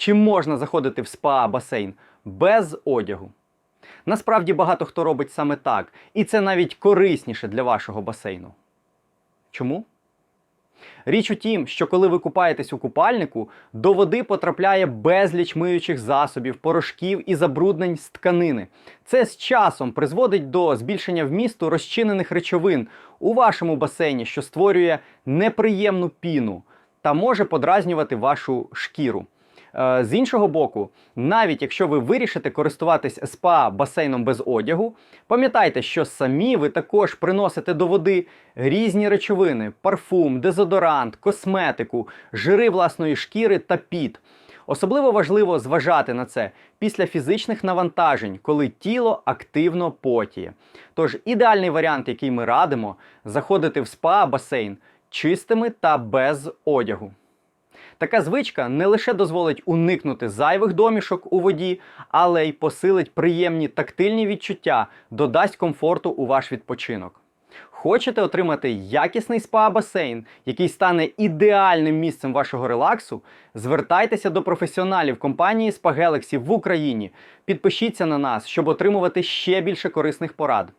Чи можна заходити в спа-басейн без одягу? Насправді багато хто робить саме так, і це навіть корисніше для вашого басейну. Чому? Річ у тім, що коли ви купаєтесь у купальнику, до води потрапляє безліч миючих засобів, порошків і забруднень з тканини. Це з часом призводить до збільшення вмісту розчинених речовин у вашому басейні, що створює неприємну піну та може подразнювати вашу шкіру. Е, З іншого боку, навіть якщо ви вирішите користуватись спа басейном без одягу, пам'ятайте, що самі ви також приносите до води різні речовини: парфум, дезодорант, косметику, жири власної шкіри та піт. Особливо важливо зважати на це після фізичних навантажень, коли тіло активно потіє. Тож ідеальний варіант, який ми радимо, заходити в спа басейн чистими та без одягу. Така звичка не лише дозволить уникнути зайвих домішок у воді, але й посилить приємні тактильні відчуття, додасть комфорту у ваш відпочинок. Хочете отримати якісний спа-басейн, який стане ідеальним місцем вашого релаксу? Звертайтеся до професіоналів компанії Spa Galaxy в Україні. Підпишіться на нас, щоб отримувати ще більше корисних порад.